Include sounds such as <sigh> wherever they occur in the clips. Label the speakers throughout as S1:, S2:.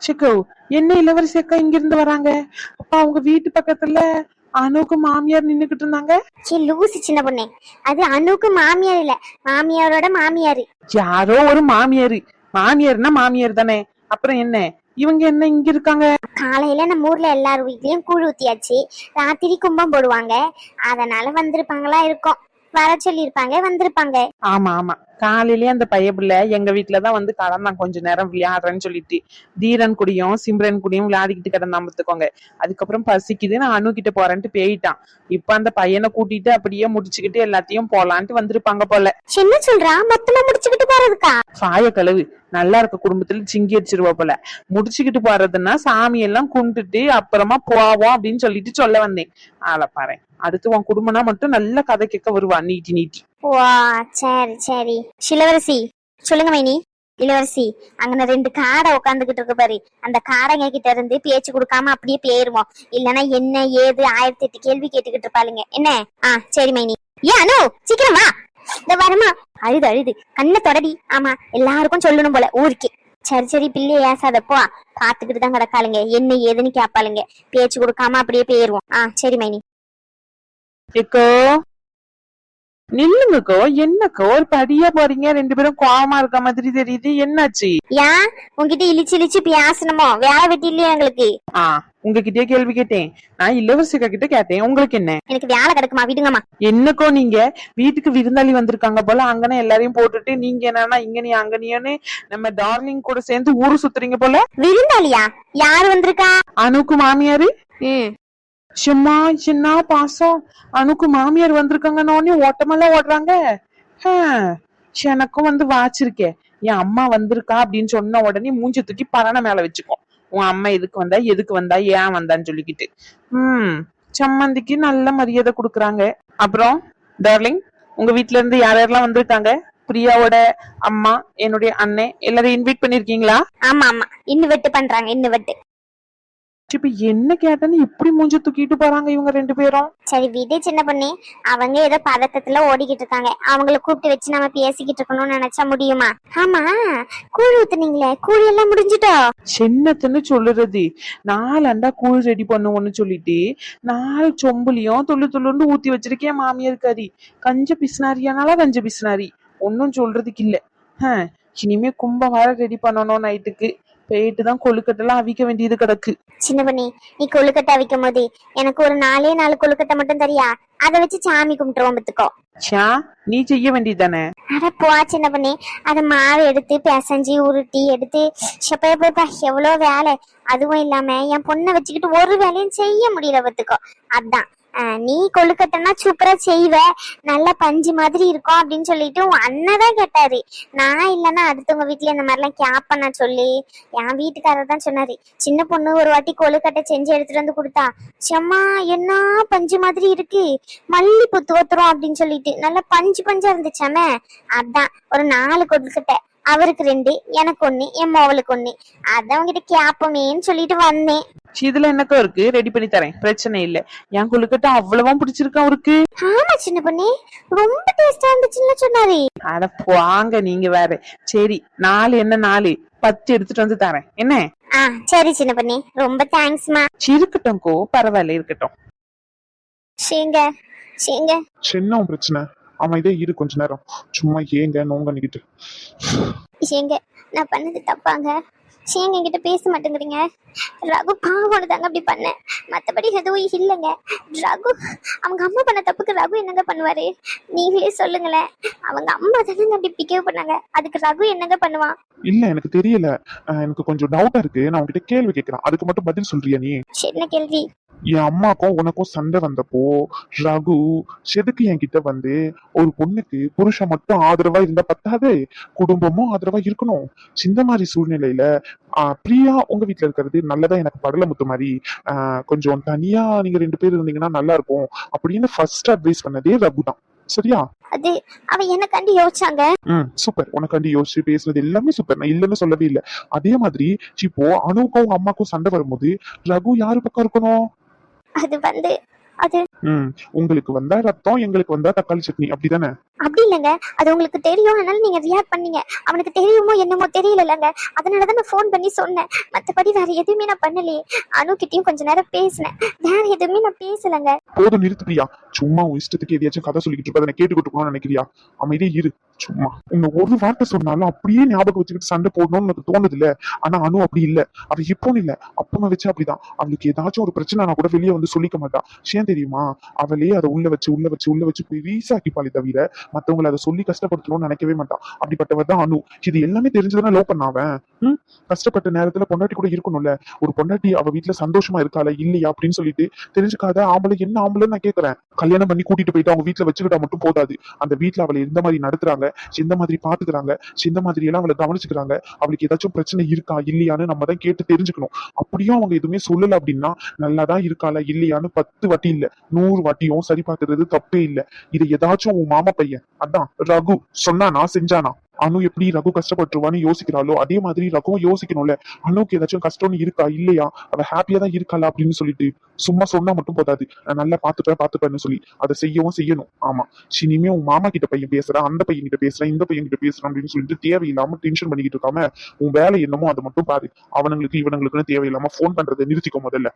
S1: Chicco என்ன இளவரசி அக்கா இங்க இருந்து வராங்க? அப்பா அவங்க வீட்டு பக்கத்துல அனுக்கு மாமியார் நின்னுகிட்டு இருந்தாங்க?
S2: சீ லூசு சின்ன பொண்ணே. அது அனுக்கு மாமியார் இல்ல மாமியாரோட மாமியாரு.
S1: யாரோ ஒரு மாமியார். மாமியார்னா மாமியார் தானே. அப்புறம் என்ன? இவங்க என்ன இங்க இருக்காங்க?
S2: காலையில நம்ம ஊர்ல எல்லார் வீட்லயும் கூழ் ஊத்தியாச்சு. ராத்திரி கும்பம் போடுவாங்க. அதனால வந்திருப்பாங்களா இருக்கும். வர சொல்லியிருப்பாங்க வந்திருப்பாங்க.
S1: ஆமா ஆமா. காலையிலேயே அந்த பைய பிள்ளை எங்க வீட்டுலதான் வந்து கடந்தான் கொஞ்ச நேரம் விளையாடுறேன்னு சொல்லிட்டு தீரன் கூடயும் சிம்ரன் கூடயும் விளையாடிக்கிட்டு கிடந்தான் பார்த்துக்கோங்க அதுக்கப்புறம் பசிக்குது நான் அனு கிட்ட போறேன்ட்டு போயிட்டான். இப்ப அந்த பையனை கூட்டிட்டு அப்படியே முடிச்சுக்கிட்டு எல்லாத்தையும் போலான்ட்டு வந்திருப்பாங்க போல.
S2: என்ன சொல்றா? மொத்தமா முடிச்சுக்கிட்டு போறதுக்கா
S1: சாய கழுவு. நல்லா இருக்க குடும்பத்துல சிங்கி அடிச்சிருவா போல. முடிச்சுக்கிட்டு போறதுன்னா சாமி எல்லாம் கும்பிட்டுட்டு அப்புறமா போவோம் அப்படின்னு சொல்லிட்டு சொல்ல வந்தேன். ஆள பாரு. அடுத்து உன் குடும்பம்னா மட்டும் நல்ல கதை கேட்க வருவா நீட்டி நீட்டி.
S2: வா சரி சரி. இளவரசி சொல்லுங்க மைனி. இளவரசி அங்கன ரெண்டு காடை உட்காந்துகிட்டு இருக்கு பாரு. அந்த காடைங்க கிட்ட இருந்து பேச்சு கொடுக்காம அப்படியே போயிருவோம். இல்லனா என்ன ஏது ஆயிரத்தி எட்டு கேள்வி கேட்டுக்கிட்டு இருப்பாளுங்க. என்ன? ஆ சரி மைனி. ஏன் அனு சீக்கிரம் வா. இந்த வரமா அழுது அழுது. கண்ணை தொடடி. ஆமா எல்லாருக்கும் சொல்லணும் போல ஊருக்கு. சரி சரி பிள்ளைய ஏசாதப்போ பாத்துக்கிட்டு தான் கிடக்காளுங்க. என்ன ஏதுன்னு கேப்பாளுங்க. பேச்சு கொடுக்காம அப்படியே போயிருவோம். ஆ சரி மைனி.
S1: எக்கோ. நில்லுங்கக்கோ. என்னக்கோ? ஒரு படியா போறீங்க. ரெண்டு பேரும் கோவமா இருக்க மாதிரி தெரியுது. என்னாச்சு?
S2: ஏன் உன்கிட்ட இழிச்சு இழிச்சு பேசணுமோ? வேலை வெட்டி இல்லையா எங்களுக்கு?
S1: உங்ககிட்டயே கேள்வி கேட்டேன். நான் இளவரசிக்கா கிட்ட கேட்டேன். உங்களுக்கு என்ன?
S2: எனக்கு வேலை கிடக்குமா? விடுங்கம்மா.
S1: என்னக்கோ நீங்க? வீட்டுக்கு விருந்தாளி வந்திருக்காங்க போல. அங்கன எல்லாரையும் போட்டுட்டு நீங்க என்னன்னா இங்கனி அங்கனியோன்னு நம்ம டார்லிங் கூட சேர்ந்து ஊரு சுத்துறீங்க போல?
S2: விருந்தாளியா? யாரு வந்திருக்கா?
S1: அனுக்கு மாமியாரு? சும்மா சின்ன பாசம் அனுக்கு மாமியார் வந்திருக்காங்கன்னு ஓட்டமெல்லாம் ஓடுறாங்க. எனக்கும் வந்து வாச்சிருக்கேன் என் அம்மா வந்திருக்கா அப்படின்னு சொன்ன உடனே மூஞ்சி தூக்கி பரண மேல வச்சுக்கோ உன் அம்மா எதுக்கு வந்தா எதுக்கு வந்தா ஏன் வந்தான்னு சொல்லிக்கிட்டு. ம் சம்மந்திக்கு நல்ல மரியாதை கொடுக்குறாங்க. அப்புறம் டார்லிங் உங்க வீட்ல இருந்து யார் யாரெல்லாம் வந்திருக்காங்க? பிரியாவோட அம்மா என்னுடைய அண்ணன் எல்லாரையும் இன்வைட் பண்ணிருக்கீங்களா?
S2: ஆமா ஆமா. இன்னும் வெட்டு பண்றாங்க இன்னும் வெட்டு
S1: இப்ப என்ன கேட்டேன்னு இப்படி மூஞ்சி தூக்கிட்டு போறாங்க இவங்க ரெண்டு பேரும்?
S2: சரி விடு சின்ன பொண்ணு. அவங்க ஏதோ பதட்டத்துல ஓடிக்கிட்டு இருக்காங்க. அவங்கள கூப்பிட்டு வச்சு நம்ம பேசிக்கிட்டு இருக்கணும்னு நினைச்சா முடியுமா? ஆமா. கூழ் ஊத்துனீங்களே. கூழ் எல்லாம் முடிஞ்சிட்டோ?
S1: சின்னத்துன்னு சொல்லுறது. நாலு அண்டா கூழ் ரெடி பண்ணுவோம்னு சொல்லிட்டு நாலு சொம்புலையும் துள்ளு துள்ளுண்டு ஊத்தி வச்சிருக்கேன் மாமியார் கறி. கஞ்ச பிசினாரியானால கஞ்ச பிசினாரி. ஒன்னும் சொல்றதுக்கு இல்ல. இனிமே கும்ப வார ரெடி பண்ணணும் நைட்டுக்கு. போயிட்டு தான் கொழுக்கட்டெல்லாம் அவிக்க வேண்டியது கிடக்கு.
S2: சின்ன பொண்ணு நீ கொழுக்கட்டை வைக்கும் போது எனக்கு ஒரு நாலே நாலு கொழுக்கட்டை மட்டும் தரியா? அதை வச்சு சாமி கும்பிட்டுருவோம் பத்துக்கோ
S1: ச்சா நீ செய்ய வேண்டியதானே
S2: அட போ சின்ன பொண்ணு அதை மாவு எடுத்து பிசைஞ்சு உருட்டி எடுத்து செப்பா எவ்வளோ வேலை. அதுவும் இல்லாம என் பொண்ணை வச்சுக்கிட்டு ஒரு வேலையும் செய்ய முடியல பத்துக்கோ அதான். நீ கொழுக்கட்டைன்னா சூப்பரா செய்வ. நல்ல பஞ்சு மாதிரி இருக்கும் அப்படின்னு சொல்லிட்டு உன் அண்ணன் தான் கேட்டாரு. நான் இல்லைன்னா அடுத்தவங்க வீட்டுல இந்த மாதிரிலாம் கேப்ப நான் சொல்லி என் வீட்டுக்காரர் தான் சொன்னாரு. சின்ன பொண்ணு ஒரு வாட்டி கொழுக்கட்டை செஞ்சு எடுத்துட்டு வந்து கொடுத்தா செம்மா என்ன பஞ்சு மாதிரி இருக்கு? மல்லிப்பூ தோத்துரும் அப்படின்னு சொல்லிட்டு. நல்லா பஞ்சு பஞ்சா இருந்துச்சாமே? அதான் ஒரு நாலு கொழுக்கட்டை. அவருக்கு ரெண்டு எனக்கு ஒண்ணு என் மோவலுக்கு ஒண்ணு. அதான் அவங்ககிட்ட கேப்பமேன்னு சொல்லிட்டு வந்தேன்.
S1: இதுல என்னக்கா இருக்கு? ரெடி பண்ணி தரேன். பிரச்சனை இல்ல. என் கொழுக்கட்டை அவ்வளவா பிடிச்சிருக்கா அவருக்கு?
S2: ஆமா சின்ன பொண்ணு. ரொம்ப டேஸ்டா இருந்துச்சுன்னு சொன்னாரு.
S1: அட வாங்க நீங்க வேற. சரி நாலு என்ன நாலு? பத்து எடுத்துட்டு வந்து தரேன். என்ன?
S2: ஆ சரி சின்ன பொண்ணு. ரொம்ப தேங்க்ஸ்மா
S1: சரி, இருக்கட்டும் கோ. பரவாயில்ல இருக்கட்டும்.
S2: சரிங்க சரிங்க
S3: சின்ன பிரச்சனை. அமைதியா இரு கொஞ்ச நேரம். சும்மா ஏங்க நோங்க நிக்கிட்டு.
S2: ஏங்க நான் பண்ணது தப்பாங்க. ஏங்க என்கிட்ட பேச மாட்டேங்கிறீங்க? ரகு பாவம் தாங்க அப்படி பண்ணேன். மற்றபடி எதுவும் இல்லைங்க. ரகு அவங்க அம்மா பண்ண தப்புக்கு ரகு என்னங்க பண்ணுவாரு? நீங்களே சொல்லுங்களேன். அவங்க அம்மா தானங்க அப்படி பிகேவ் பண்ணாங்க. அதுக்கு ரகு என்னங்க பண்ணுவான்?
S3: இல்ல எனக்கு தெரியல. எனக்கு கொஞ்சம் டவுட்டா இருக்கு. நான் உன்கிட்ட கேள்வி கேட்கிறேன். அதுக்கு மட்டும் பதில் சொல்றியா நீ?
S2: சின்ன கேள்வி?
S3: என் அம்மாக்கும் உனக்கும் சண்டை வந்தப்போ ரகு செதுக்கு என்கிட்ட வந்து ஒரு பொண்ணுக்கு புருஷன் மட்டும் ஆதரவா இருந்தா பத்தாது? குடும்பமும் ஆதரவா இருக்கணும். இந்த மாதிரி சூழ்நிலையில பிரியா உங்க வீட்ல இருக்கிறது நல்லதா? எனக்கு படல முத்து மாதிரி. கொஞ்சம் தனியா நீங்க ரெண்டு பேர் இருந்தீங்கன்னா நல்லா இருக்கும் அப்படின்னு ஃபர்ஸ்ட் அட்வைஸ் பண்ணதே ரகு தான். சரியா?
S2: அது அவ எனக்காண்டி யோசிச்சாங்க?
S3: ம் சூப்பர் உனக்காண்டி யோசிச்சு பேசுறது எல்லாமே சூப்பர் நான் இல்லைன்னு சொல்லவே இல்லை. அதே மாதிரி இப்போ அனுவுக்கும் உங்க அம்மாக்கும் சண்டை வரும்போது ரகு யாரு பக்கம் இருக்கணும்?
S2: அது வந்து அது
S3: ம் உங்களுக்கு வந்தா ரத்தம் எங்களுக்கு வந்தா தக்காளி சட்னி. அப்படிதானே?
S4: அப்படி இல்லைங்க. அது உங்களுக்கு தெரியும். அதனால நீங்க ரியாக்ட் பண்ணீங்க. அவனுக்கு தெரியுமோ என்னமோ தெரியலங்க அதனாலதான் நான் ஃபோன் பண்ணி சொன்னேன். மற்றபடி வேற எதுவுமே நான் பண்ணலையே. அனு கொஞ்ச நேரம் பேசினேன். வேற எதுவுமே நான் பேசலங்க.
S3: போதும் நிறுத்து பிரியா சும்மா உன் இஷ்டத்துக்கு எதையாச்சும் கதை சொல்லிக்கிட்டு இருப்பதை கேட்டுக்கிட்டு இருக்கணும்னு நினைக்கிறியா? அமைதியே இரு. சும்மா. உன்னை ஒரு வார்த்தை சொன்னாலும் அப்படியே ஞாபகம் வச்சுக்கிட்டு சண்டை போடணும்னு எனக்கு தோணுது இல்ல ஆனா அனு அப்படி இல்ல. அவ இப்போ இல்ல. அப்பமா வச்சு அப்படிதான். அவளுக்கு ஏதாச்சும் ஒரு பிரச்சனை கூட வெளியே வந்து சொல்லிக்க மாட்டா. விஷயம் தெரியுமா? அவளே அதை உள்ள வச்சு உள்ள வச்சு உள்ள வச்சு பெரிசாக்கிப்பாளே தவிர மத்தவங்களை அதை சொல்லி கஷ்டப்படுத்தணும்னு நினைக்கவே மாட்டான். அப்படிப்பட்டவர் தான் அனு. இது எல்லாமே தெரிஞ்சதுன்னா லவ் பண்ணாவன் ம்? கஷ்டப்பட்ட நேரத்துல பொண்டாட்டி கூட இருக்கணும்ல. ஒரு பொண்டாட்டி அவ வீட்டுல சந்தோஷமா இருக்காளா இல்லையா? அப்படின்னு சொல்லிட்டு தெரிஞ்சுக்காத ஆம்பளை என்ன ஆம்பளை நான் கேக்குறேன். கல்யாணம் பண்ணி கூட்டிட்டு போயிட்டு அவங்க வீட்டுல வச்சுக்கிட்டா மட்டும் போதாது. அந்த வீட்டுல அவளை எந்த மாதிரி நடத்துறாங்க எந்த மாதிரி பாத்துக்கிறாங்க எந்த மாதிரி எல்லாம் அவளை கவனிச்சுக்கிறாங்க. அவளுக்கு ஏதாச்சும் பிரச்சனை இருக்கா இல்லையான்னு நம்ம தான் கேட்டு தெரிஞ்சுக்கணும். அப்படியும் அவங்க எதுவுமே சொல்லல அப்படின்னா நல்லாதான் இருக்காளா இல்லையான்னு பத்து வாட்டி இல்ல நூறு வாட்டியும் சரி பார்க்கறது தப்பே இல்ல. இது ஏதாச்சும் உன் மாமா பையன் அதான் ரகு சொன்னானா செஞ்சானா? அனு எப்படி ரகு கஷ்டப்பட்டுருவான்னு யோசிக்கிறாளோ அதே மாதிரி ரகுவும் யோசிக்கணும்ல. அனுக்கு ஏதாச்சும் கஷ்டம்னு இருக்கா? இல்லையா? அவ ஹாப்பியா தான் இருக்காளா அப்படின்னு சொல்லிட்டு சும்மா சொன்னா மட்டும் போதாது. நான் நல்லா பாத்துப்பேன் பாத்துப்பேன்னு சொல்லி அதை செய்யவும் செய்யணும். ஆமா. இனிமே உன் மாமா கிட்ட பையன் பேசுறேன் அந்த பையன் கிட்ட பேசுறேன் இந்த பையன் கிட்ட பேசுறேன் அப்படின்னு சொல்லிட்டு தேவையில்லாம டென்ஷன் பண்ணிக்கிட்டு இருக்காம உன் வேலை என்னமோ அதை மட்டும் பாரு. அவனுங்களுக்கு இவனுங்களுக்குன்னு தேவையில்லாம ஃபோன் பண்றதை நிறுத்திக்கோ முதல்ல.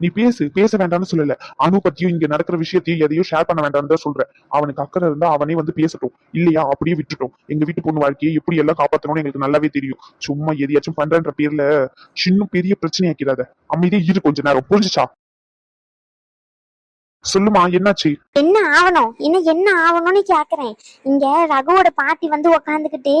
S3: நீ பேசு பேச வேண்டாம்னு சொல்லல. அனு பத்தியும் இங்க நடக்கிற விஷயத்தையும் எதையும் ஷேர் பண்ண வேண்டாம்னு தான் சொல்றேன் அவனுக்கு அக்கறை இருந்தா அவனே வந்து பேசட்டும். இல்லையா? அப்படியே விட்டுட்டோம். எங்க வீட்டு பொண்ணு வாழ்க்கையை எப்படி எல்லாம் காப்பாத்தணும்னு எங்களுக்கு நல்லாவே தெரியும். சும்மா எதையாச்சும் பண்றன்ற பேர்ல சின்ன பெரிய பிரச்சனை ஆக்கிடாத அமைதியே இரு கொஞ்ச நேரம். புரிஞ்சுச்சா? சொல்லுமா என்னாச்சு?
S4: என்ன ஆகணும் இன்னும் என்ன ஆகணும்னு கேக்குறேன். இங்க ரகுவோட பாட்டி வந்து உக்காந்துக்கிட்டு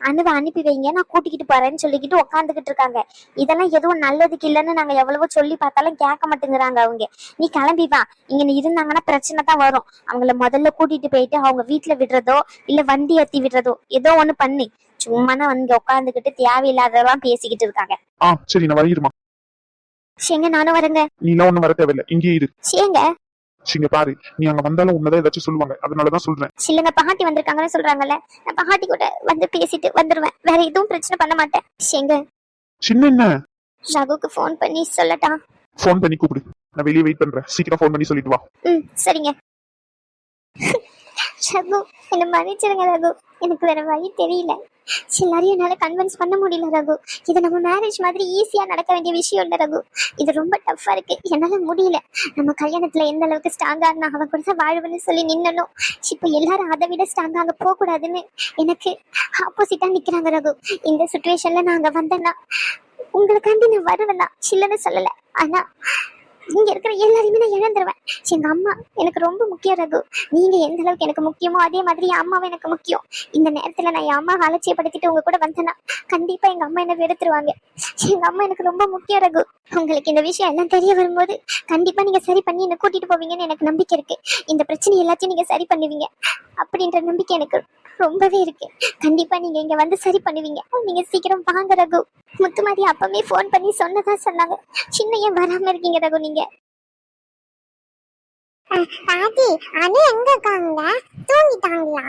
S4: அனுவை அனுப்பி வைங்க நான் கூட்டிக்கிட்டு போறேன்னு சொல்லிக்கிட்டு உக்காந்துக்கிட்டு இருக்காங்க. இதெல்லாம் எதுவும் நல்லதுக்கு இல்லைன்னு நாங்க எவ்வளவோ சொல்லி பார்த்தாலும் கேட்க மாட்டேங்கிறாங்க அவங்க. நீ கிளம்பி வா. இங்க நீ இருந்தாங்கன்னா பிரச்சனை தான் வரும். அவங்கள முதல்ல கூட்டிட்டு போயிட்டு அவங்க வீட்டுல விடுறதோ இல்ல வண்டி ஏத்தி விடுறதோ ஏதோ ஒண்ணு பண்ணி. சும்மா வந்து உட்காந்துக்கிட்டு தேவையில்லாததெல்லாம் பேசிக்கிட்டு இருக்காங்க.
S3: ஆ சரி நான் வரையிருமா
S4: சரிங்க நானும் வரேங்க.
S3: நீ எல்லாம் ஒண்ணும் வர தேவையில்லை. இங்கே இரு.
S4: சரிங்க
S3: சிங்க பாரு நீ அங்க வந்தாலும் உன்னதான் ஏதாச்சும் சொல்லுவாங்க. அதனாலதான் சொல்றேன்.
S4: சில்லுங்க பாட்டி வந்திருக்காங்கன்னு சொல்றாங்கல்ல நான் பாட்டி கூட வந்து பேசிட்டு வந்துருவேன். வேற எதுவும் பிரச்சனை பண்ண மாட்டேன். சரிங்க
S3: சின்ன என்ன?
S4: ரகுக்கு ஃபோன் பண்ணி சொல்லட்டா?
S3: ஃபோன் பண்ணி கூப்பிடு. நான் வெளியே வெயிட் பண்றேன். சீக்கிரம் ஃபோன் பண்ணி சொல்லிட்டு வா.
S4: ம் சரிங்க. ரகு என்ன மன்னிச்சிருங்க ரகு. எனக்கு வேற வழி தெரியல. எல்லாரையும் என்னால கன்வின்ஸ் பண்ண முடியல ரகு. இது நம்ம மேரேஜ் மாதிரி ஈஸியா நடக்க வேண்டிய விஷயம் இல்லை ரகு. இது ரொம்ப டஃப்பா இருக்கு. என்னால முடியல. நம்ம கல்யாணத்துல எந்த அளவுக்கு ஸ்ட்ராங்கா நான் அவன் கூட தான் சொல்லி நின்னனும். இப்போ எல்லாரும் அதை விட ஸ்ட்ராங்கா அங்க போக கூடாதுன்னு எனக்கு ஆப்போசிட்டா நிக்கிறாங்க ரகு. இந்த சுச்சுவேஷன்ல நான் அங்க வந்தேன்னா உங்களுக்காண்டி நான் வருவேன்னா இல்லைன்னு சில்லன்னு சொல்லல. ஆனா இங்க இருக்கிற எல்லாரையுமே நான் இழந்துருவேன். எங்க அம்மா எனக்கு ரொம்ப முக்கியம் ரகு. நீங்க எந்த அளவுக்கு எனக்கு முக்கியமோ அதே மாதிரி என் அம்மாவும் எனக்கு முக்கியம். இந்த நேரத்துல நான் என் அம்மா அலட்சியப்படுத்திட்டு உங்க கூட வந்தேன்னா கண்டிப்பா எங்க அம்மா என்ன வெறுத்துருவாங்க. எங்க அம்மா எனக்கு ரொம்ப முக்கியம் ரகு. உங்களுக்கு இந்த விஷயம் எல்லாம் தெரிய வரும்போது கண்டிப்பா நீங்க சரி பண்ணி என்ன கூட்டிட்டு போவீங்கன்னு எனக்கு நம்பிக்கை இருக்கு. இந்த பிரச்சனை எல்லாத்தையும் நீங்க சரி பண்ணுவீங்க அப்படின்ற நம்பிக்கை எனக்கு ரொம்பவே இருக்கு. கண்டிப்பா நீங்க இங்க வந்து சரி பண்ணுவீங்க. நீங்க சீக்கிரம் வாங்க ரகு. முத்துமாரி அப்பவே ஃபோன் பண்ணி சொன்னதா சொன்னாங்க. சின்ன ஏன் வராம இருக்கீங்க ரகு நீங்க.
S5: பாட்டி அனு எங்க இருக்காங்க? தூங்கிட்டாங்களா?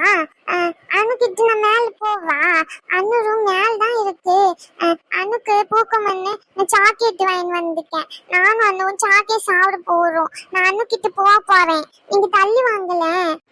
S5: அனு கிட்ட நான் மேல போவா? அனு ரூம் மேல தான் இருக்கு அனுக்கு வந்து நான் சாக்லேட் வாங்கி வந்திருக்கேன். நானும் அனுவும் சாக்லேட் சாப்பிட போறோம். நான் அனு கிட்ட போக போறேன். நீங்க தள்ளி வாங்கல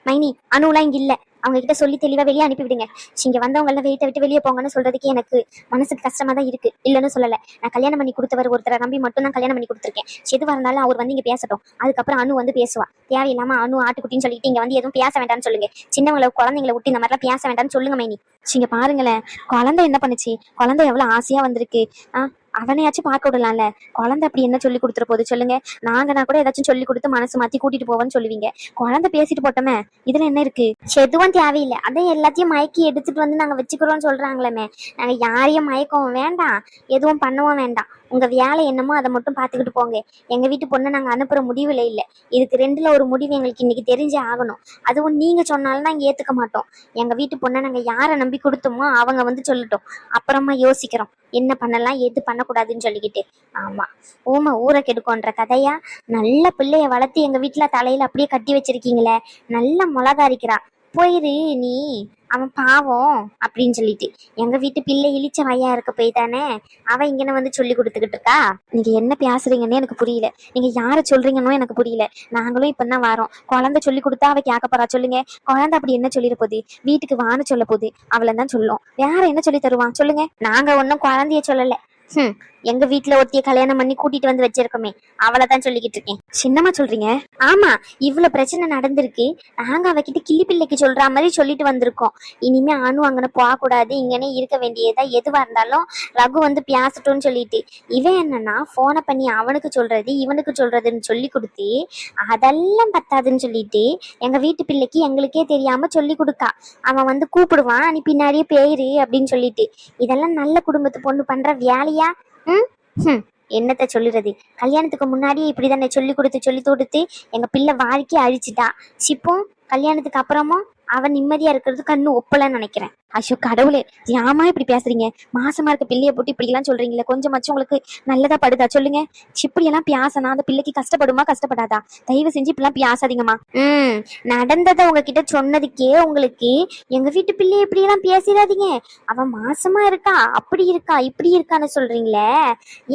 S4: மைனி அனுலாம் இங்க இல்ல. அவங்க கிட்ட சொல்லி தெளிவா வெளியே அனுப்பி விடுங்க இங்க வந்தவங்க எல்லாம் வீட்டை விட்டு வெளியே போங்கன்னு சொல்றதுக்கு எனக்கு மனசுக்கு கஷ்டமா தான் இருக்கு. இல்லைன்னு சொல்லல. நான் கல்யாணம் பண்ணி கொடுத்தவர் ஒருத்தரை நம்பி மட்டும் தான் கல்யாணம் பண்ணி கொடுத்துருக்கேன். எதுவா இருந்தாலும் அவர் வந்து இங்க பேசட்டும். அதுக்கப்புறம் அனு வந்து பேசுவா. தேவையில்லாம அனு ஆட்டுக்குட்டின்னு சொல்லிட்டு இங்க வந்து எதுவும் பேச வேண்டாம்னு சொல்லுங்க. சின்னவங்களை குழந்தைங்களை விட்டு இந்த மாதிரிலாம் பேச வேண்டாம்னு சொல்லுங்க மைனி. இங்க பாருங்களேன். குழந்தை என்ன பண்ணுச்சு? குழந்தை எவ்வளவு ஆசையா வந்திருக்கு. ஆஹ் அவனையாச்சும் பார்க்க விடலாம்ல. குழந்தை அப்படி என்ன சொல்லி கொடுத்துற போது சொல்லுங்க. நாங்கன்னா கூட ஏதாச்சும் சொல்லி கொடுத்து மனசு மாத்தி கூட்டிட்டு போவேன்னு சொல்லுவீங்க. குழந்தை பேசிட்டு போட்டோமே இதுல என்ன இருக்கு? எதுவும் தேவையில்லை. அதான் எல்லாத்தையும் மயக்கி எடுத்துட்டு வந்து நாங்க வச்சுக்கிறோம்னு சொல்றாங்களேமே. நாங்க யாரையும் மயக்கவும் வேண்டாம். எதுவும் பண்ணவும் வேண்டாம். உங்க வேலை என்னமோ அதை மட்டும் பார்த்துக்கிட்டு போங்க. எங்க வீட்டு பொண்ணை நாங்கள் அனுப்புற முடிவில் இல்லை. இதுக்கு ரெண்டுல ஒரு முடிவு எங்களுக்கு இன்னைக்கு தெரிஞ்சே ஆகணும். அதுவும் நீங்க சொன்னாலும் நாங்கள் ஏத்துக்க மாட்டோம். எங்க வீட்டு பொண்ணை நாங்கள் யாரை நம்பி கொடுத்தோமோ அவங்க வந்து சொல்லட்டும். அப்புறமா யோசிக்கிறோம். என்ன பண்ணலாம் எது பண்ணக்கூடாதுன்னு சொல்லிக்கிட்டு. ஆமா. ஊமை ஊரை கெடுக்கோன்ற கதையா? நல்ல பிள்ளைய வளர்த்து எங்க வீட்டுல தலையில அப்படியே கட்டி வச்சிருக்கீங்களே. நல்ல மிளகா அரிக்கிறா. போயிரு நீ. அவன் பாவம் அப்படின்னு சொல்லிட்டு. எங்க வீட்டு பிள்ளை இழிச்ச வையா இருக்க போய் தானே? அவ இங்கன வந்து சொல்லி கொடுத்துக்கிட்டு இருக்கா? நீங்க என்ன பேசுறீங்கன்னு எனக்கு புரியல. நீங்க யார சொல்றீங்கன்னு எனக்கு புரியல. நாங்களும் இப்பதான் வரோம். குழந்தை சொல்லி கொடுத்தா அவ கேட்க போறா சொல்லுங்க. குழந்தை அப்படி என்ன சொல்லிட போகுது? வீட்டுக்கு வான்னு சொல்ல போகுது. அவளை தான் சொல்லும். வேற என்ன சொல்லி தருவான்? சொல்லுங்க. நாங்க ஒன்னும் குழந்தைய சொல்லல. ஹம், எங்க வீட்டுல ஒருத்திய கல்யாணம் பண்ணி கூட்டிட்டு வந்து வச்சிருக்கோமே அவளைதான் சொல்லிக்கிட்டு இருக்கேன். சின்னமா சொல்றீங்க? ஆமா இவ்வளவு பிரச்சனை நடந்திருக்கு. நாங்க அவகிட்ட கிளி பிள்ளைக்கு சொல்ற மாதிரி சொல்லிட்டு வந்திருக்கோம். இனிமே அணு அங்கன போக கூடாது இங்கனே இருக்க வேண்டியதா எதுவா இருந்தாலும் ரகு வந்து பியாசட்டும்னு சொல்லிட்டு. இவன் என்னன்னா போனை பண்ணி அவனுக்கு சொல்றது இவனுக்கு சொல்றதுன்னு சொல்லி கொடுத்து அதெல்லாம் பத்தாதுன்னு சொல்லிட்டு எங்க வீட்டு பிள்ளைக்கு எங்களுக்கே தெரியாம சொல்லி கொடுக்கா. அவன் வந்து கூப்பிடுவான் நீ பின்னாடியே பேரு அப்படின்னு சொல்லிட்டு. இதெல்லாம் நல்ல குடும்பத்து பொண்ணு பண்ற வேலையா? ம் ஹம். என்னத்த சொல்லுறது கல்யாணத்துக்கு முன்னாடியே இப்படிதானே சொல்லி கொடுத்து சொல்லி கொடுத்து எங்கள் பிள்ளை வாழ்க்கையை அழிச்சிட்டா சிப்போம் கல்யாணத்துக்கு அப்புறமும் அவன் நிம்மதியா இருக்கிறது கண்ணு ஒப்பலன்னு நினைக்கிறேன். ஐயோ கடவுளே ஏமா இப்படி பேசுறீங்க? மாசமா இருக்க பிள்ளைய போட்டு இப்படி எல்லாம் சொல்றீங்களே கொஞ்சமாச்சும் உங்களுக்கு நல்லதா படுதா? சொல்லுங்க. இப்படி எல்லாம் பியாசனா? அந்த பிள்ளைக்கு கஷ்டப்படுமா கஷ்டப்படாதா? தயவு செஞ்சு இப்படிலாம் பியாசாதீங்கம்மா. ம் நடந்ததை உங்ககிட்ட சொன்னதுக்கே உங்களுக்கு எங்க வீட்டு பிள்ளைய இப்படி எல்லாம் பேசிடாதீங்க. அவன் மாசமா இருக்கா? அப்படி இருக்கா? இப்படி இருக்கான்னு சொல்றீங்களே.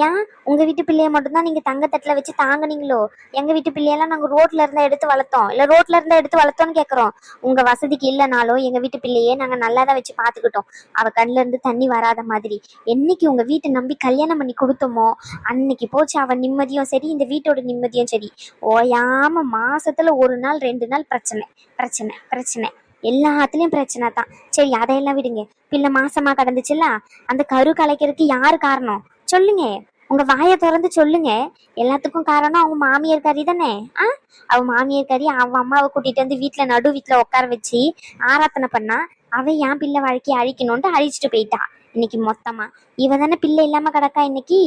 S4: ஏன்? உங்க வீட்டு பிள்ளைய மட்டும்தான் நீங்க தங்கத்தட்டுல வச்சு தாங்குனீங்களோ? எங்க வீட்டு பிள்ளையெல்லாம் நாங்க ரோட்ல இருந்தா எடுத்து வளர்த்தோம். இல்ல ரோட்ல இருந்தா எடுத்து வளர்த்தோம்னு கேக்குறோம். உங்க வசதிக்கு இல்லைனாலும் எங்கள் வீட்டு பிள்ளையே நாங்கள் நல்லா தான் வச்சு பார்த்துக்கிட்டோம். அவ கண்ணிலேருந்து தண்ணி வராத மாதிரி. என்னைக்கு உங்கள் வீட்டை நம்பி கல்யாணம் பண்ணி கொடுத்தோமோ அன்னைக்கு போச்சு அவன் நிம்மதியும் சரி இந்த வீட்டோட நிம்மதியும் சரி. ஓயாமல் மாசத்துல ஒரு நாள் ரெண்டு நாள் பிரச்சனை பிரச்சனை பிரச்சனை. எல்லாத்துலேயும் பிரச்சனை தான். சரி அதையெல்லாம் விடுங்க. பிள்ளை மாசமா கடந்துச்சுல்ல? அந்த கரு கலைக்கிறதுக்கு யாரு காரணம்? சொல்லுங்க. உங்க வாயை திறந்து சொல்லுங்க. எல்லாத்துக்கும் காரணம் அவங்க மாமியார் கறி தானே? ஆ? அவ மாமியார் கறி அவ அம்மாவை கூட்டிட்டு வந்து வீட்டுல நடு வீட்டுல உட்கார வச்சு ஆராத்தனை பண்ணா அவ என் பிள்ளை வாழ்க்கையை அழிக்கணும்ட்டு அழிச்சிட்டு போயிட்டா. இன்னைக்கு மொத்தமா. இவ தானே பிள்ளை இல்லாம கிடக்கா இன்னைக்கு?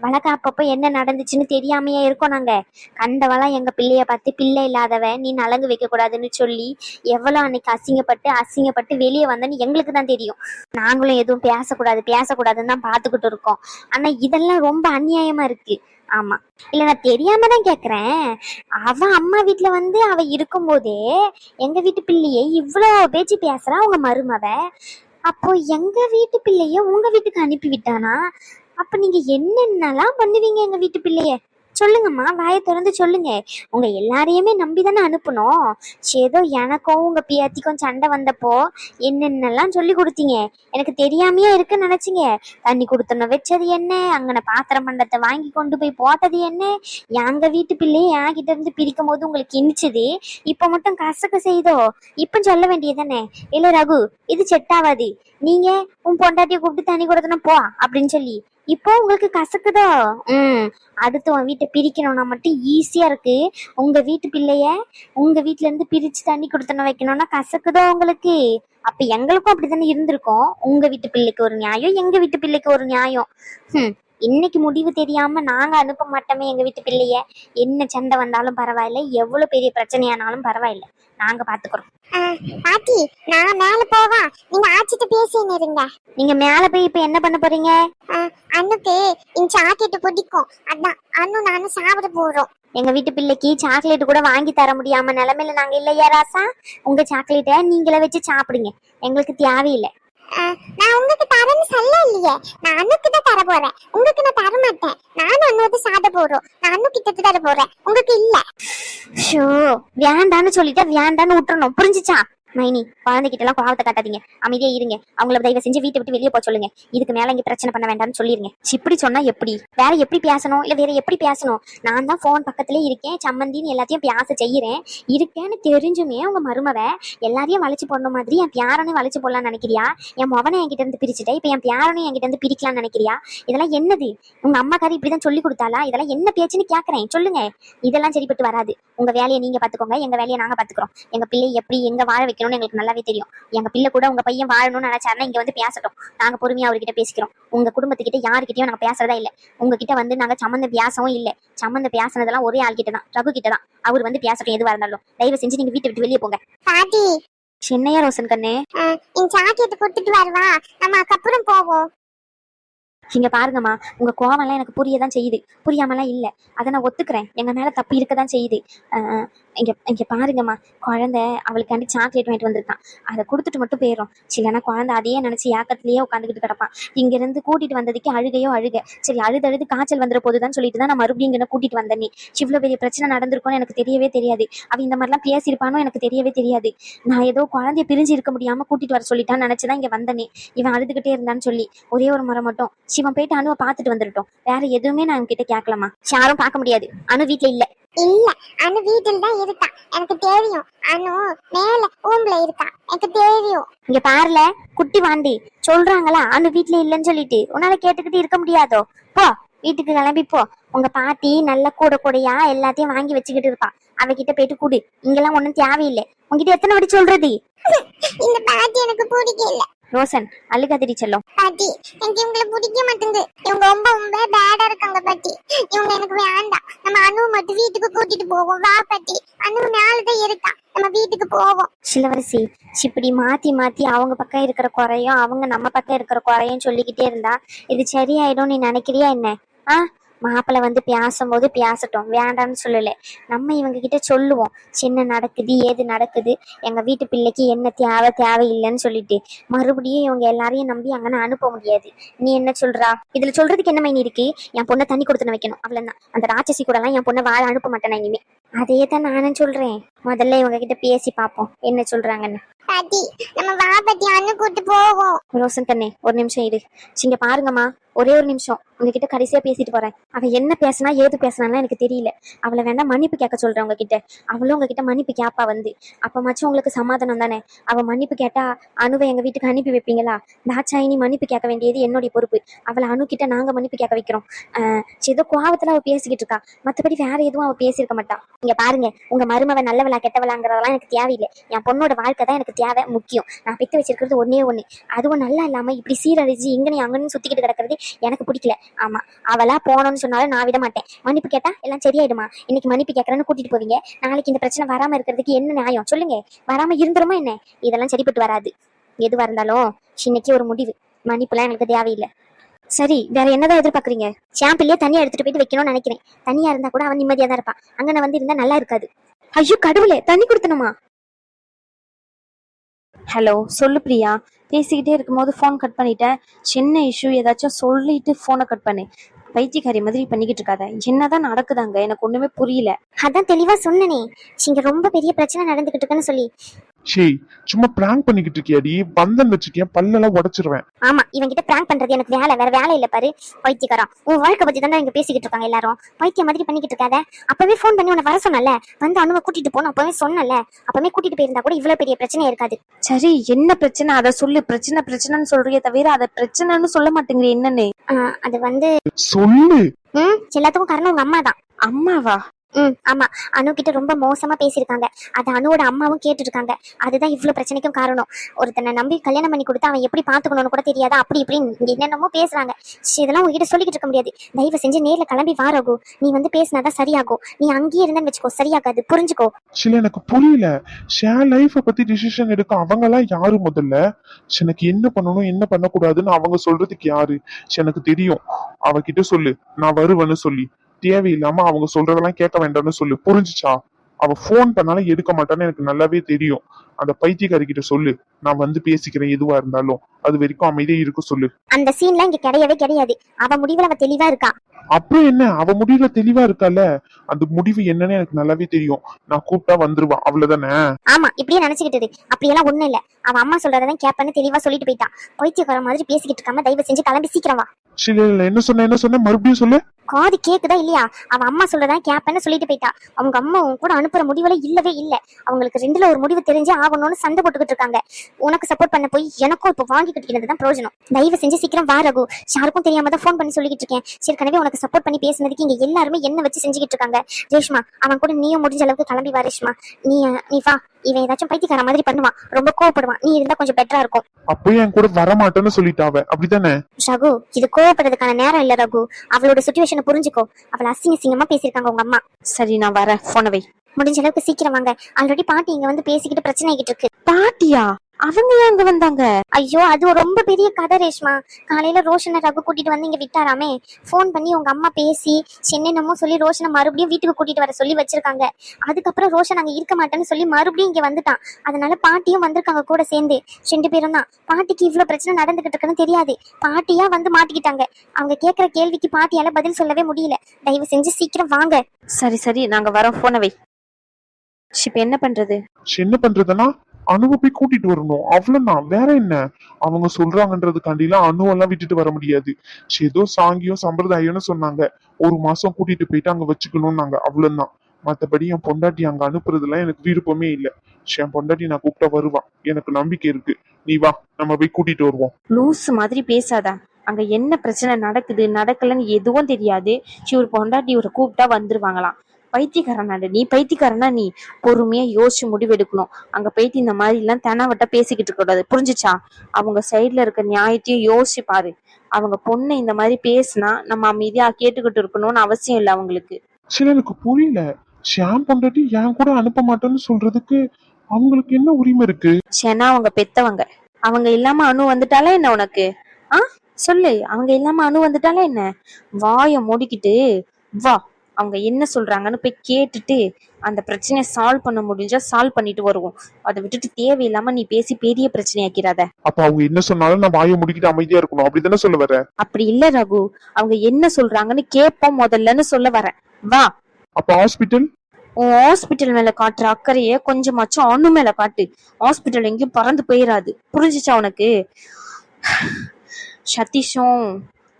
S4: வழக்க அப்பப்போ என்ன நடந்துச்சுன்னு தெரியாமையே இருக்கோம் நாங்க. கண்டவளா எங்க பிள்ளைய பார்த்து பிள்ளை இல்லாதவ நீ நலங்கு வைக்க கூடாதுன்னு சொல்லி எவ்வளவு அன்னைக்கு அசிங்கப்பட்டு அசிங்கப்பட்டு வெளியே வந்தேன்னு எங்களுக்கு தான் தெரியும். நாங்களும் எதுவும் பேசக்கூடாது பேசக்கூடாதுன்னு தான் பார்த்துக்கிட்டு இருக்கோம். ஆனா இதெல்லாம் ரொம்ப அநியாயமா இருக்கு. ஆமா. இல்ல நான் தெரியாம தான் கேக்குறேன். அவ அம்மா வீட்டுல வந்து அவ இருக்கும்போதே எங்க வீட்டு பிள்ளையை இவ்வளோ பேச்சு பேசுறா அவங்க மருமவ. அப்போ எங்க வீட்டு பிள்ளைய உங்க வீட்டுக்கு அனுப்பி விட்டானா அப்ப நீங்க என்னென்னலாம் பண்ணுவீங்க எங்க வீட்டு பிள்ளைய? சொல்லுங்கம்மா வாயை திறந்து சொல்லுங்க. உங்க எல்லாரையுமே நம்பி தானே அனுப்பணும் ஏதோ எனக்கும் உங்க பியாத்திக்கும் சண்டை வந்தப்போ என்னென்னலாம் சொல்லி கொடுத்தீங்க. எனக்கு தெரியாமையே இருக்குன்னு நினைச்சிங்க. தண்ணி கொடுத்தன வச்சது என்ன? அங்கன பாத்திரம் பண்டத்தை வாங்கி கொண்டு போய் போட்டது என்ன? எங்க வீட்டு பிள்ளையை என் கிட்ட இருந்து பிரிக்கும் போது உங்களுக்கு இனிச்சது இப்ப மட்டும் கசக்க செய்தோ? இப்ப சொல்ல வேண்டியதானே இல்ல ரகு இது செட் ஆகாது நீங்க உன் பொண்டாட்டிய கூப்பிட்டு தண்ணி கொடுத்தன போ அப்படின்னு சொல்லி. இப்போ உங்களுக்கு கசக்குதோ? ம். அடுத்து உன் வீட்டை பிரிக்கணும்னா மட்டும் ஈஸியா இருக்கு. உங்க வீட்டு பிள்ளைய உங்க வீட்ல இருந்து பிரிச்சு தண்ணி கொடுத்தன வைக்கணும்னா கசக்குதோ உங்களுக்கு? அப்ப எங்களுக்கும் அப்படித்தானே இருந்திருக்கோம். உங்க வீட்டு பிள்ளைக்கு ஒரு நியாயம் எங்க வீட்டு பிள்ளைக்கு ஒரு நியாயம். ம் இன்னைக்கு முடிவு தெரியாம நாங்க அனுப்ப மாட்டோமே எங்க வீட்டு பிள்ளைய. என்ன சண்டை வந்தாலும் பரவாயில்ல எவ்வளவு பெரிய பிரச்சனையானாலும் பரவாயில்ல. நாங்க பாத்துக்கிறோம்.
S5: பாட்டி நான் மேல போவா. நீங்க ஆச்சிட்டு பேசின்னு இருங்க.
S4: நீங்க மேல போய் இப்ப என்ன பண்ண போறீங்க?
S5: அண்ணுக்கு இந்த சாக்கெட்டு பிடிக்கும். அதான் அண்ணு நானும் சாப்பிட போறோம்.
S4: எங்க வீட்டு பிள்ளைக்கு சாக்லேட் கூட வாங்கி தர முடியாம நிலைமையில நாங்க இல்லையா ராசா? உங்க சாக்லேட்டை நீங்களே வச்சு சாப்பிடுங்க. எங்களுக்கு தேவையில்லை.
S5: நான் உங்களுக்கு தரேன்னு சொல்ல இல்லையே நான் அண்ணுக்கு தான் தர போறேன். உங்களுக்கு நான் தர மாட்டேன் நானும் அண்ணோட சாத போறோம் நான் அண்ணு கிட்ட தர போறேன். உங்களுக்கு இல்ல.
S4: ஷோ வேண்டான்னு சொல்லிட்டா வேண்டான்னு விட்டுறணும். புரிஞ்சுச்சா? மைனி குழந்தைகிட்ட எல்லாம் கோவத்தை காட்டாதீங்க. அமைதியே இருங்க. அவங்கள தயவு செஞ்சு வீட்டை விட்டு வெளியே போக சொல்லுங்க. இதுக்கு மேல இங்க பிரச்சனை பண்ண வேண்டாம்னு சொல்லிருங்க. இப்படி சொன்னா எப்படி? வேற எப்படி பேசணும்? இல்ல வேற எப்படி பேசணும்? நான் தான் போன் பக்கத்துலயே இருக்கேன். சம்மந்தின்னு எல்லாத்தையும் பேச செய்யறேன். இருக்கேன்னு தெரிஞ்சுமே உங்க மருமவ எல்லாரையும் வளைச்சு போடணும் மாதிரி என் பியாரனையும் வளைச்சு போடலாம்னு நினைக்கிறியா? என் மொவனை என்கிட்ட இருந்து பிரிச்சுட்டேன் இப்ப என் பியாரனையும் என்கிட்ட இருந்து பிரிக்கலாம்னு நினைக்கிறியா? இதெல்லாம் என்னது? உங்க அம்மாக்காரி இப்படிதான் சொல்லி கொடுத்தாளா? இதெல்லாம் என்ன பேச்சுன்னு கேக்குறேன். சொல்லுங்க. இதெல்லாம் சரிப்பட்டு வராது. உங்க வேலையை நீங்க பாத்துக்கோங்க எங்க வேலையை நாங்க பாத்துக்கிறோம் எங்க பிள்ளை எப்படி எங்க வாழ வைக்கணும்னு எங்களுக்கு நல்லாவே தெரியும். எங்க பிள்ளை கூட உங்க பையன் வாழணும்னு நினைச்சாருன்னா இங்க வந்து பேசட்டும். நாங்க பொறுமையா அவர்கிட்ட பேசிக்கிறோம். உங்க குடும்பத்துக்கிட்ட யாருக்கிட்டயும் நாங்க பேசுறதா இல்ல. உங்ககிட்ட வந்து நாங்க சம்மந்த பேசவும் இல்ல. சம்மந்த பேசுனதெல்லாம் ஒரே ஆள் கிட்ட தான் ரகு கிட்ட தான் அவர் வந்து பேசட்டும் எதுவா இருந்தாலும். தயவு செஞ்சு நீங்க வீட்டை விட்டு வெளியே போங்க.
S5: பாட்டி.
S4: சென்னையா ரோசன் கண்ணு?
S5: இந்த சாக்கெட்டு கொடுத்துட்டு வருவா நம்ம அதுக்கப்புறம் போவோம்.
S4: இங்க பாருங்கம்மா. உங்க கோவம்லாம் எனக்கு புரியதான் செய்யுது. புரியாமலாம் இல்ல. அதை நான் ஒத்துக்கிறேன். எங்க மேல தப்பு இருக்கதான் செய்யுது. இங்க இங்கே பாருங்கம்மா. குழந்தை அவளுக்காண்டி சாக்லேட் வாங்கிட்டு வந்திருக்கான். அதை கொடுத்துட்டு மட்டும் போயிடும் சிலனா குழந்தை அதையே நினச்சி ஏக்கத்திலேயே உட்காந்துக்கிட்டு கிடப்பான். இங்கேருந்து கூட்டிகிட்டு கூட்டிட்டு வந்ததுக்கு அழுகையோ அழுக. சரி அழுது அழுது காய்ச்சல் வந்துட போதுதான் சொல்லிட்டு தான் நான் மறுபடியும் இங்கே கூட்டிட்டு வந்தேனே இவ்வளோ பெரிய பிரச்சனை நடந்திருக்கும்னு எனக்கு தெரியவே தெரியாது. அவள் இந்த மாதிரிலாம் பேசியிருப்பானோ எனக்கு தெரியவே தெரியாது. நான் ஏதோ குழந்தைய பிரிஞ்சு இருக்க முடியாமல் கூட்டிகிட்டு வர சொல்லிட்டான்னு நினைச்சுதான் இங்கே வந்தனே இவன் அழுதுகிட்டே இருந்தான்னு சொல்லி. ஒரே ஒரு முறை மட்டும். சிவன் போயிட்டு அணுவை பார்த்துட்டு வந்துட்டோம் வேற எதுவுமே நான் கிட்ட கேட்கலாமா யாரும் பார்க்க முடியாது. அணு வீட்டில் இல்லை.
S5: இல்ல அனு வீட்டில் தான் இருக்கா. எனக்கு தெரியும். அனு மேல ரூம்ல இருக்கா. எனக்கு தெரியும்.
S4: இங்க பாருல குட்டி வாண்டி சொல்றாங்களா அனு வீட்ல இல்லைன்னு சொல்லிட்டு. உன்னால கேட்டுக்கிட்டு இருக்க முடியாதோ? போ வீட்டுக்கு கிளம்பி போ. உங்க பாட்டி நல்ல கூட கூடையா எல்லாத்தையும் வாங்கி வச்சுக்கிட்டு இருப்பா அவகிட்ட போயிட்டு கூடு. இங்கெல்லாம் ஒண்ணும் தேவையில்லை. உங்ககிட்ட எத்தனை வாட்டி சொல்றது? <laughs>
S5: இந்த பாட்டி எனக்கு பிடிக்கல.
S4: ரோசன் அழுகாதிரி செல்லம்.
S5: பாட்டி எனக்கு இவங்களை பிடிக்க மாட்டேங்குது. இவங்க ரொம்ப ரொம்ப பேடா இருக்காங்க பாட்டி. இவங்க எனக்கு வேண்டாம். நம்ம அனு மட்டும் வீட்டுக்கு கூட்டிட்டு போவோம். வா பாட்டி. அனு மேலதான் இருக்கா நம்ம வீட்டுக்கு போவோம்.
S4: சிலவரசி இப்படி மாத்தி மாத்தி அவங்க பக்கம் இருக்கிற குறையும் அவங்க நம்ம பக்கம் இருக்கிற குறையும் சொல்லிக்கிட்டே இருந்தா இது சரியாயிடும் நீ நினைக்கிறியா என்ன? ஆ? மாப்பிள்ளை வந்து பேசும்போது பேசட்டும். வேண்டாம்னு சொல்லல. நம்ம இவங்க கிட்ட சொல்லுவோம். என்ன நடக்குது ஏது நடக்குது எங்க வீட்டு பிள்ளைக்கு என்ன தேவை தேவையில்லைன்னு சொல்லிட்டு. மறுபடியும் இவங்க எல்லாரையும் நம்பி அங்கன அனுப்ப முடியாது. நீ என்ன சொல்றா? இதுல சொல்றதுக்கு என்ன மைனி இருக்கு? என் பொண்ணை தண்ணி கொடுத்து வைக்கணும். அவ்வளவுதான். அந்த ராட்சசி கூட எல்லாம் என் பொண்ணை வாழ அனுப்ப மாட்டேன் இனிமே? அதே தான் நானும் சொல்றேன். முதல்ல இவங்க கிட்ட பேசி பார்ப்போம் என்ன சொல்றாங்கன்னு.
S5: பாட்டி நம்ம வா பாட்டி அனு கூட்டு போவோம்.
S4: ரோசன் கண்ணே ஒரு நிமிஷம் இரு. இங்க பாருங்கம்மா. ஒரே ஒரு நிமிஷம். உங்ககிட்ட கடைசியா பேசிட்டு போறேன். அவ என்ன பேசினா ஏது பேசினாலாம் எனக்கு தெரியல. அவளை வேணா மன்னிப்பு கேட்க சொல்றேன் உங்ககிட்ட. அவளும் உங்ககிட்ட மன்னிப்பு கேப்பா வந்து. அப்பமாச்சும் உங்களுக்கு சமாதானம் தானே? அவ மன்னிப்பு கேட்டா அணுவை எங்க வீட்டுக்கு அனுப்பி வைப்பீங்களா? தாட்சாயினி மன்னிப்பு கேட்க வேண்டியது என்னுடைய பொறுப்பு. அவளை அணு கிட்ட நாங்க மன்னிப்பு கேட்க வைக்கிறோம். ஆஹ் ஏதோ கோவத்துல அவ பேசிக்கிட்டு இருக்கா. மத்தபடி வேற எதுவும் அவ பேசியிருக்க மாட்டா. இங்க பாருங்க உங்க மருமவ நல்லவளா கெட்டவளாங்கிறதெல்லாம் எனக்கு தேவையில்லை. என் பொண்ணோட வாழ்க்கை தான் எனக்கு தேவை முக்கியம். நான் பித்து வச்சிருக்கிறது ஒன்னே ஒண்ணு. அதுவும் நல்லா இல்லாம இப்படி சீரழிஞ்சு இங்கனே அங்கன்னு சுத்திக்கிட்டு கிடக்கிறது எனக்கு பிடிக்கல. ஆமா அவளா போனோம்னு சொன்னாலும் நான் விட மாட்டேன். மன்னிப்பு கேட்டா எல்லாம் சரியாயிடுமா? இன்னைக்கு மன்னிப்பு கேட்கறேன்னு கூட்டிட்டு போவீங்க. நாளைக்கு இந்த பிரச்சனை வராம இருக்கிறதுக்கு என்ன நியாயம்? சொல்லுங்க. வராம இருந்துருமா என்ன? இதெல்லாம் சரிப்பட்டு வராது. எதுவா இருந்தாலும் இன்னைக்கு ஒரு முடிவு. மன்னிப்புலாம் எனக்கு தேவையில்லை. சரி வேற என்னதான் எதிர்பார்க்கறீங்க? ஷாம்பிள்லயே தனியா எடுத்துட்டு போயிட்டு வைக்கணும்னு நினைக்கிறேன். தனியா இருந்தா கூட அவன் நிம்மதியா தான் இருப்பான். அங்கன வந்து இருந்தா நல்லா இருக்காது. ஐயோ கடவுளே தண்ணி கொடுத்தணுமா ஹலோ சொல்லு பிரியா. பேசிக்கிட்டே இருக்கும்போது ஃபோன் கட் பண்ணிட்டேன். சின்ன இஷ்யூ ஏதாச்சும் சொல்லிட்டு ஃபோனை கட் பண்ணு. பைத்தியக்காரி மாதிரி பண்ணிக்கிட்டு இருக்காத. என்னதான் நடக்குதாங்க? எனக்கு ஒண்ணுமே புரியல.
S5: அதான் தெளிவா சொன்னனே. இங்க ரொம்ப பெரிய பிரச்சனை நடந்துகிட்டு இருக்குன்னு சொல்லி.
S3: ஷேய் சும்மா பிராங்க் பண்ணிக்கிட்டு இருக்கியாடி வந்தன் வச்சுக்கேன் பல்லெல்லாம் உடைச்சிருவேன்.
S4: ஆமா இவன் கிட்ட பிராங்க் பண்றது எனக்கு வேலை வேற வேலை இல்ல பாரு பைத்தியக்காரன். உன் வாழ்க்கை பத்தி தான் இங்க பேசிக்கிட்டு இருக்காங்க எல்லாரும். பைத்தியம் மாதிரி பண்ணிக்கிட்டு இருக்காத. அப்பவே ஃபோன் பண்ணி உன்னை வர சொன்னல வந்து அணுவை கூட்டிட்டு போன அப்பவே சொன்னல அப்பவே கூட்டிட்டு போயிருந்தா கூட இவ்வளவு பெரிய பிரச்சனை இருக்காது.
S6: சரி என்ன பிரச்சனை? அதை சொல்லு. பிரச்சனை பிரச்சனைன்னு சொல்றியே தவிர அதை பிரச்சனைன்னு சொல்ல மாட்டேங்கிற என்னன்னு?
S4: ஆஹ் அது வந்து
S3: சொல்லு.
S4: ம் எல்லாத்துக்கும் காரணம் உங்க அம்மா தான்
S6: அம்மாவா?
S4: ம் ஆமா. அனு கிட்ட ரொம்ப மோசமா பேசியிருக்காங்க. அது அனுவோட அம்மாவும் கேட்டுருக்காங்க. அதுதான் இவ்வளவு பிரச்சனைக்கும் காரணம். ஒருத்தனை நம்பி கல்யாணம் பண்ணி கொடுத்து அவன் எப்படி பாத்துக்கணும்னு கூட தெரியாதா. அப்படி இப்படின்னு என்னென்னமோ பேசுறாங்க. ச்சீ, இதெல்லாம் உங்ககிட்ட சொல்லிக்கிட்டு இருக்க முடியாது. தயவு செஞ்சு நேர்ல கிளம்பி வா ரகு. நீ வந்து பேசினாதான் சரியாகும். நீ அங்கேயே இருந்தேன்னு வச்சுக்கோ. சரியாகாது. புரிஞ்சுக்கோ.
S3: சில எனக்கு புரியல. ஷேர் லைஃப பத்தி டிசிஷன் எடுக்க அவங்க எல்லாம் யாரு முதல்ல? ச்சே, எனக்கு என்ன பண்ணணும் என்ன பண்ணக்கூடாதுன்னு அவங்க சொல்றதுக்கு யாரு? ச்சே, எனக்கு தெரியும். அவகிட்ட சொல்லு. நான் வருவேன்னு சொல்லி. தேவையில்லாம அவங்க சொல்றதெல்லாம் கேட்க வேண்டாம்னு சொல்லு புரிஞ்சுச்சா? அவ ஃபோன் பண்ணாலும் எடுக்க மாட்டான்னு எனக்கு நல்லாவே தெரியும். அந்த பைத்தியக்காரி கிட்ட சொல்லு. நான் வந்து பேசிக்கிறேன் எதுவா இருந்தாலும். அது வரைக்கும் அமைதியா இருக்க சொல்லு.
S4: அந்த சீன்லாம் இங்க கிடையவே கிடையாது. அவ முடிவுல அவ தெளிவா இருக்கா?
S3: அப்புறம் என்ன? அவ முடிவுல தெளிவா இருக்கால? அந்த முடிவு என்னன்னு எனக்கு நல்லாவே தெரியும். நான் கூப்பிட்டா வந்துருவா. அவ்வளவுதானே?
S4: ஆமா இப்படியே நினைச்சுக்கிட்டது. அப்படியெல்லாம் ஒண்ணும் இல்ல. அவ அம்மா சொல்றதான் கேப்பன்னு தெளிவா சொல்லிட்டு போயிட்டா. பைத்தியக்கார மாதிரி பேசிக்கிட்டு இருக்காம தயவு செஞ்சு கிளம்பி சீக்கிரம் வா.
S3: சரி இல்ல என்ன சொன்ன என்ன சொன்ன? மறுபடியும் சொல்லு.
S4: காது கேக்குதா இல்லையா? அவ அம்மா சொல்றதான் கேப்பன்னு சொல்லிட்டு போயிட்டா. அவங்க அம்மா உன் கூட அனுப்புற முடிவுல இல்லவே இல்ல. அவங்களுக்கு ரெண்டுல ஒரு முடிவு தெரிஞ்சு ஆகணும்னு சண்டை போட்டுக்கிட்டு இருக்காங்க. உனக்கு சப்போர்ட் பண்ண போய் எனக்கும் இப்ப வாங்கிக்கிட்டு தான் பிரயோஜனம். தயவு செஞ்சு சீக்கிரம் வா ரகு. யாருக்கும் தெரியாம தான் ஃபோன் பண்ணி சொல்லிக்கிட்டு இருக்கேன். ஏற்கனவே உனக்கு சப்போர்ட் பண்ணி பேசுனதுக்கு இங்க எல்லாருமே என்ன வச்சு செஞ்சுக்கிட்டு இருக்காங்க? ரேஷ்மா அவன் கூட நீயும் முடிஞ்ச அளவுக்கு கிளம்பி வா ரேஷ்மா. நீ நீ வா. இவன் ஏதாச்சும் பைத்தியக்கார மாதிரி பண்ணுவான். ரொம்ப கோவப்படுவான். நீ இருந்தா கொஞ்சம் பெட்டரா இருக்கும்.
S3: அப்பயும் என் கூட வரமாட்டேன்னு சொல்லிட்டாவ. அப்படித்தானே?
S4: ரகு இது கோவப்படுறதுக்கான நேரம் இல்ல ரகு. அவளோட சுச்சுவேஷனை புரிஞ்சுக்கோ. அவளை அசிங்க அசிங்கமா பேசியிருக்காங்க உங்க அம்மா.
S6: சரி நான் வரேன். போன வை.
S4: முடிஞ்ச அளவுக்கு சீக்கிரம் வாங்க. ஆல்ரெடி பாட்டி இங்க வந்து பேசிக்கிட்டு பிரச்சனை ஆகிட்டு இருக்கு.
S6: பாட்டியா?
S4: அவங்க அங்க வந்தாங்க?
S2: ஐயோ அது ரொம்ப பெரிய கதை ரேஷ்மா. காலையில ரோஷனை ரகு கூட்டிட்டு வந்து இங்க விட்டாராமே. ஃபோன் பண்ணி உங்க அம்மா பேசி என்னென்னமோ சொல்லி ரோஷனை மறுபடியும் வீட்டுக்கு கூட்டிட்டு வர சொல்லி வச்சிருக்காங்க. அதுக்கப்புறம் ரோஷன் அங்க இருக்க மாட்டேன்னு சொல்லி மறுபடியும் இங்க வந்துட்டான். அதனால பாட்டியும் வந்திருக்காங்க கூட சேர்ந்து. ரெண்டு பேரும் தான். பாட்டிக்கு இவ்வளவு பிரச்சனை நடந்துகிட்டு இருக்குன்னு தெரியாது. பாட்டியா வந்து மாட்டிக்கிட்டாங்க. அவங்க கேக்குற கேள்விக்கு பாட்டியால பதில் சொல்லவே முடியல. தயவு செஞ்சு சீக்கிரம் வாங்க.
S4: சரி சரி. நாங்க வரோம். போன வை. இப்ப என்ன பண்றது?
S3: என்ன பண்றதுன்னா அணுவை போய் கூட்டிட்டு வரணும். அவ்வளவுதான். வேற என்ன? அவங்க சொல்றாங்கன்றதுக்காண்டிலாம் அணுவெல்லாம் விட்டுட்டு வர முடியாது. ஏதோ சாங்கியம் சம்பிரதாயம்னு சொன்னாங்க. ஒரு மாசம் கூட்டிட்டு போயிட்டு அங்க வச்சுக்கணும்னாங்க. அவ்வளவுதான். மத்தபடி என் பொண்டாட்டி அங்க அனுப்புறதுலாம் எனக்கு விருப்பமே இல்ல. என் பொண்டாட்டி நான் கூப்பிட்டா வருவான் எனக்கு நம்பிக்கை இருக்கு. நீ வா நம்ம போய் கூட்டிட்டு வருவோம்.
S4: லூஸ் மாதிரி பேசாத. அங்க என்ன பிரச்சனை நடக்குது நடக்கலன்னு எதுவும் தெரியாது. இவர் பொண்டாட்டி இவரை கூப்பிட்டா வந்துருவாங்களாம். பைத்தியக்காரனா நீ பைத்தியக்காரனா நீ? பொறுமையா யோசிச்சு முடிவெடுக்கணும். அங்க போயிட்டு இந்த மாதிரி எல்லாம் தெனாவட்ட பேசிக்கிட்டு இருக்க கூடாது. புரிஞ்சுச்சா? அவங்க சைடுல இருக்க நியாயத்தையும் யோசிச்சு பாரு. அவங்க பொண்ணு இந்த மாதிரி பேசினா நம்ம அமைதியா கேட்டுக்கிட்டு இருக்கணும்னு அவசியம் இல்லை அவங்களுக்கு.
S3: சரி எனக்கு புரியல. ஷியாம் பொண்டாட்டி என் கூட அனுப்ப மாட்டேன்னு சொல்றதுக்கு அவங்களுக்கு என்ன உரிமை இருக்கு?
S4: சேனா அவங்க பெத்தவங்க. அவங்க இல்லாம அணு வந்துட்டாலே என்ன உனக்கு? ஆ? சொல்லு. அவங்க இல்லாம அணு வந்துட்டாலே என்ன? வாய மூடிக்கிட்டு வா. அவங்க என்ன சொல்றாங்கன்னு போய் கேட்டுட்டு அந்த பிரச்சனையை சால்வ் பண்ண முடிஞ்சா சால்வ் பண்ணிட்டு வருவோம். அதை விட்டுட்டு தேவையில்லாம நீ பேசி பெரிய பிரச்சனையாக்கிறாத
S3: அப்ப அவங்க என்ன சொன்னாலும் நான் வாயை முடிக்கிட்டு அமைதியா இருக்கணும். அப்படிதானே சொல்ல வர
S4: அப்படி இல்ல ரகு. அவங்க என்ன சொல்றாங்கன்னு கேட்போம் முதல்லன்னு சொல்ல வரேன் வா.
S3: அப்ப ஹாஸ்பிட்டல்
S4: உன் ஹாஸ்பிட்டல் மேல காட்டுற அக்கறைய கொஞ்சமாச்சும் அணு மேல காட்டு. ஹாஸ்பிட்டல் எங்கேயும் பறந்து போயிடாது புரிஞ்சுச்சா உனக்கு? சதீஷும்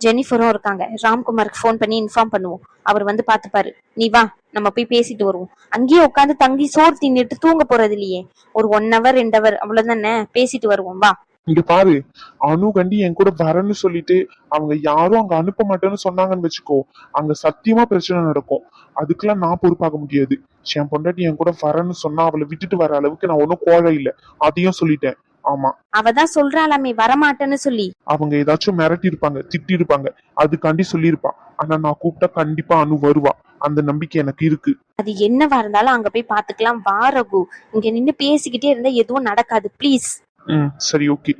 S4: ஜெனிஃபரும் இருக்காங்க. ராம்குமாருக்கு ஃபோன் பண்ணி இன்ஃபார்ம் பண்ணுவோம். அவர் வந்து பார்த்துப்பாரு. நீ வா நம்ம போய் பேசிட்டு வருவோம். அங்கேயே உட்காந்து தங்கி சோறு தின்னுட்டு தூங்க போறது இல்லையே. ஒரு ஒன் ஹவர் ரெண்டு ஹவர் அவ்வளவுதானே? பேசிட்டு வருவோம். வா.
S3: இங்க பாரு அனு கண்டி என் கூட வரேன்னு சொல்லிட்டு அவங்க யாரும் அங்க அனுப்ப மாட்டேன்னு சொன்னாங்கன்னு வச்சுக்கோ அங்க சத்தியமா பிரச்சனை நடக்கும். அதுக்கெல்லாம் நான் பொறுப்பாக முடியாது. என் பொண்டாட்டி என் கூட வரேன்னு சொன்னா அவளை விட்டுட்டு வர அளவுக்கு நான் ஒன்னும் கோழை இல்ல. அதையும் சொல்லிட்டேன். ஆமா.
S4: அவதான் சொல்றாளாமே வரமாட்டேன்னு சொல்லி.
S3: அவங்க ஏதாச்சும் மிரட்டி இருப்பாங்க திட்டி இருப்பாங்க அதுக்காண்டி சொல்லியிருப்பா. ஆனா நான் கூப்பிட்டா கண்டிப்பா அனு வருவா. அந்த நம்பிக்கை எனக்கு இருக்கு.
S4: அது என்னவா இருந்தாலும் அங்க போய் பாத்துக்கலாம் வா ரகு. இங்க நின்னு பேசிக்கிட்டே இருந்தா எதுவும் நடக்காது. ப்ளீஸ்
S3: ம் சரி ஓகே